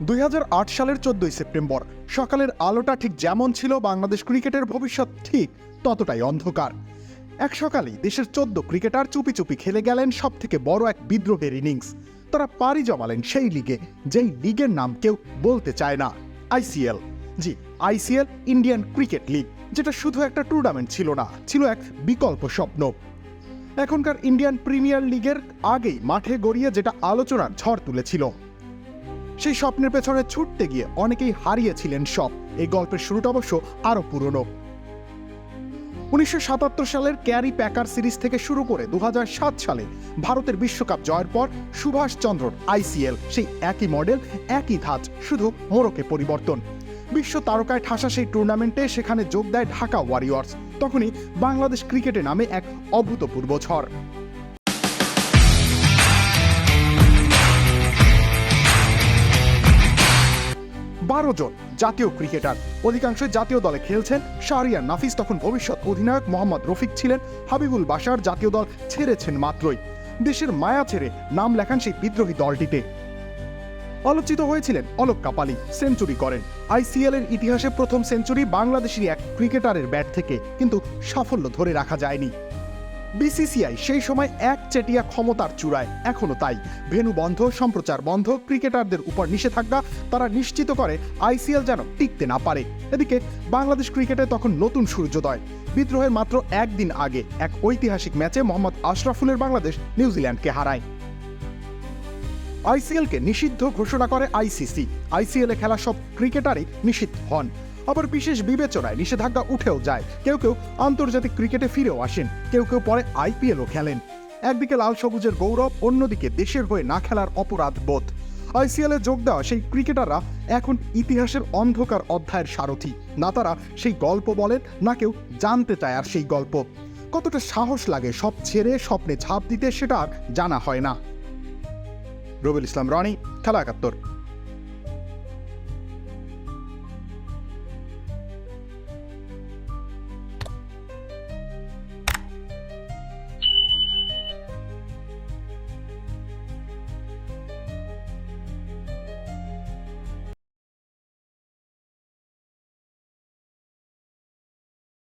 দুই হাজার আট সালের চোদ্দই সেপ্টেম্বর। সকালের আলোটা ঠিক যেমন ছিল বাংলাদেশ ক্রিকেটের ভবিষ্যৎ, ঠিক ততটাই অন্ধকার। এক সকালেই দেশের চোদ্দ ক্রিকেটার চুপি চুপি খেলে গেলেন সব থেকে বড় এক বিদ্রোহের ইনিংস। তারা পাড়ি জমালেন সেই লিগে, যেই লিগের নাম কেউ বলতে চায় না আইসিএল জি আইসিএল ইন্ডিয়ান ক্রিকেট লিগ, যেটা শুধু একটা টুর্নামেন্ট ছিল না, ছিল এক বিকল্প স্বপ্ন। এখনকার ইন্ডিয়ান প্রিমিয়ার লিগের আগেই মাঠে গড়িয়ে যেটা আলোচনার ঝড় তুলেছিল। সেই স্বপ্নের পেছনে ছুটতে গিয়ে অনেকেই হারিয়েছিলেন সব। এই গল্পের শুরুটা অবশ্য আরও পুরনো। উনিশশো সাতাত্তর সালের ক্যারি প্যাকার সিরিজ থেকে শুরু করে দুহাজার সাত সালে ভারতের বিশ্বকাপ জয়ের পর সুভাষ চন্দ্রর আইসিএল সেই একই মডেল, একই ধাঁচ, শুধু মোড়কে পরিবর্তন। বিশ্ব তারকায় ঠাসা সেই টুর্নামেন্টে সেখানে যোগ দেয় ঢাকা ওয়ারিয়র্স, তখনই বাংলাদেশ ক্রিকেটে নামে এক অভূতপূর্ব ঝড়। বারো জন জাতীয় ক্রিকেটার। অধিকাংশ জাতীয় দলে খেলছেন। শাহরিয়ার নাফিস তখন ভবিষ্যৎ অধিনায়ক মোহাম্মদ রফিক ছিলেন। হাবিবুল বাশার জাতীয় দল ছেড়েছেন মাত্রই। দেশের মায়া ছেড়ে নাম লেখান সেই বিদ্রোহী দলটিতে। আলোচিত হয়েছিলেন অলোক কাপালি, সেঞ্চুরি করেন। আইসিএল এর ইতিহাসে প্রথম সেঞ্চুরি বাংলাদেশের এক ক্রিকেটারের ব্যাট থেকে, কিন্তু সাফল্য ধরে রাখা যায়নি। বিসিসিআই সেই সময় এক চেটিয়া ক্ষমতার চূড়ায়। এখনও তাই। ভেনু বন্ধ, সম্প্রচার বন্ধ, ক্রিকেটারদের উপর নিষেধাজ্ঞা, তারা নিশ্চিত করে আইসিএল যেন টিকতে না পারে। এদিকে, বাংলাদেশ ক্রিকেটে তখন নতুন সূর্যোদয়। বিদ্রোহের মাত্র একদিন আগে এক ঐতিহাসিক ম্যাচে মোহাম্মদ আশরাফুলের বাংলাদেশ নিউজিল্যান্ডকে হারায়। আইসিএলকে নিষিদ্ধ ঘোষণা করে আইসিসি। আইসিএলে খেলা সব ক্রিকেটারই নিষিদ্ধ হন। আবার বিশেষ বিবেচনায় নিষেধাজ্ঞা উঠেও যায়। কেউ কেউ আন্তর্জাতিক ক্রিকেটে ফিরেও আসেন, কেউ কেউ পরে আইপিএলও খেলেন। একদিকে লাল সবুজের গৌরব, অন্যদিকে দেশের হয়ে না খেলার অপরাধ বোধ। আইসিএলে যোগ দেওয়া সেই ক্রিকেটাররা এখন ইতিহাসের অন্ধকার অধ্যায়ের সারথি। না তারা সেই গল্প বলেন, না কেউ জানতে চায় আর সেই গল্প। কতটা সাহস লাগে সব ছেড়ে, স্বপ্নে ঝাঁপ দিতে সেটা আর জানা হয় না। রবিউল ইসলাম, রনি, খেলা একাত্তর।